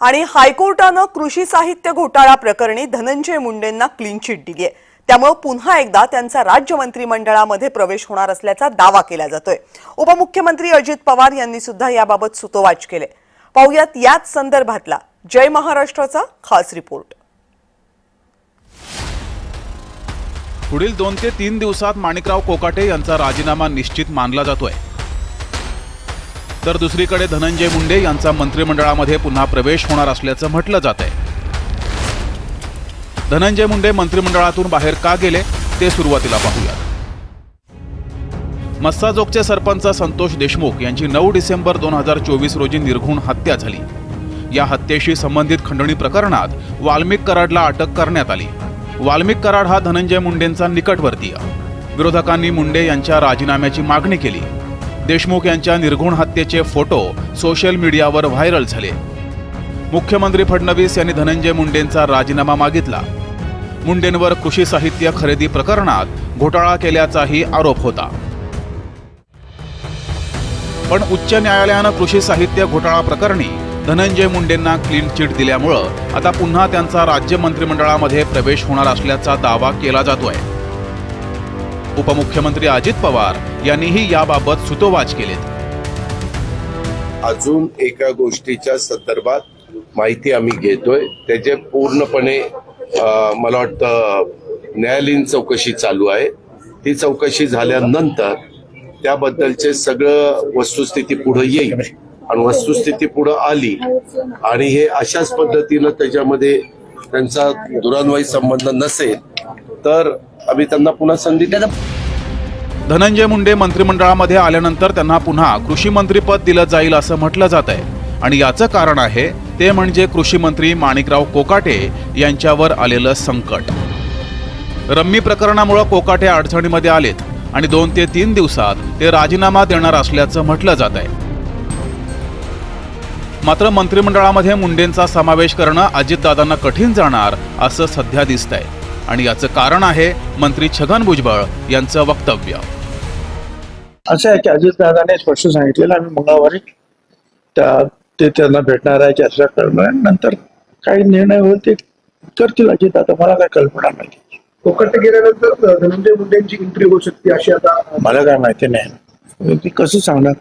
आणि हायकोर्टानं कृषी साहित्य घोटाळा प्रकरणी धनंजय मुंडेंना क्लीन चिट दिली आहे. त्यामुळे पुन्हा एकदा त्यांचा राज्य मंत्रिमंडळामध्ये प्रवेश होणार असल्याचा दावा केला जातोय. उपमुख्यमंत्री अजित पवार यांनी सुद्धा याबाबत सुतोवाच केले. पाहुयात याच संदर्भातला जय महाराष्ट्राचा खास रिपोर्ट. पुढील दोन ते तीन दिवसात माणिकराव कोकाटे यांचा राजीनामा निश्चित मानला जातोय. तर दुसरीकडे धनंजय मुंडे यांचा मंत्रिमंडळामध्ये पुन्हा प्रवेश होणार असल्याचं म्हटलं जात आहे धनंजय मुंडे मंत्रिमंडळातून बाहेर का गेले ते सुरुवातीला पाहूयात. मस्साजोगचे सरपंच संतोष देशमुख यांची नऊ डिसेंबर दोन हजार चोवीस रोजी निर्घुण हत्या झाली. या हत्येशी संबंधित खंडणी प्रकरणात वाल्मिक कराडला अटक करण्यात आली. वाल्मिक कराड हा धनंजय मुंडेंचा निकटवर्तीय. विरोधकांनी मुंडे यांच्या राजीनाम्याची मागणी केली. देशमुख यांच्या निर्घुण हत्येचे फोटो सोशल मीडियावर व्हायरल झाले. मुख्यमंत्री फडणवीस यांनी धनंजय मुंडेंचा राजीनामा मागितला. मुंडेंवर कृषी साहित्य खरेदी प्रकरणात घोटाळा केल्याचाही आरोप होता. पण उच्च न्यायालयानं कृषी साहित्य घोटाळा प्रकरणी धनंजय मुंडेंना क्लीन चिट दिल्यामुळं आता पुन्हा त्यांचा राज्य मंत्रिमंडळामध्ये प्रवेश होणार असल्याचा दावा केला जातोय. उपमुख्यमंत्री अजित पवार यांनीही याबाबत सुतोवाच केलेत. अजून एका गोष्टीच्या संदर्भात माहिती आम्ही घेतोय. त्याचे पूर्णपणे मला वाटतं न्यायालयीन चौकशी चालू आहे. ती चौकशी झाल्यानंतर त्याबद्दलचे सगळं वस्तुस्थिती पुढे येईल आणि वस्तुस्थिती पुढे आली. आणि हे अशाच पद्धतीनं त्याच्यामध्ये त्यांचा दुरान्वयी संबंध नसेल तर आम्ही त्यांना पुन्हा संधी धनंजय मुंडे मंत्रिमंडळामध्ये आल्यानंतर त्यांना पुन्हा कृषी मंत्रीपद दिलं जाईल असं म्हटलं जात आहे आणि याचं कारण आहे ते म्हणजे कृषी मंत्री माणिकराव कोकाटे यांच्यावर आलेलं संकट. रम्मी प्रकरणामुळे कोकाटे अडचणीमध्ये आलेत आणि दोन ते तीन दिवसात ते राजीनामा देणार असल्याचं म्हटलं जात आहे मात्र मंत्रिमंडळामध्ये मुंडेंचा समावेश करणं अजितदादांना कठीण जाणार असं सध्या दिसतंय. आणि याचं कारण आहे मंत्री छगन भुजबळ यांचं वक्तव्य. असं आहे की अजितदादाने स्पष्ट सांगितलेलं आम्ही मंगळवारी त्या ते त्यांना भेटणार आहे चर्चा करणार आहे. नंतर काही निर्णय होईल ते करतील अजितदादा मला काय कल्पना नाही. कोकट गेल्यानंतर धनंजय मुंडेंची एंट्री होऊ शकते अशी आता मला काय माहिती नाही. ती कसं सांगणार?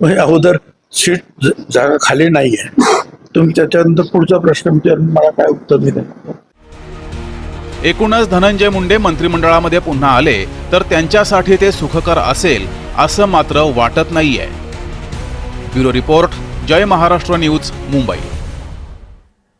म्हणजे अगोदर सीट जागा खाली नाही आहे तुम्ही त्याच्यानंतर पुढचा प्रश्न विचारून मला काय उत्तर दिलं एकूणच धनंजय मुंडे मंत्रिमंडळामध्ये पुन्हा आले तर त्यांच्यासाठी ते सुखकर असेल असं मात्र वाटत नाहीये. Bureau report Jai Maharashtra news Mumbai.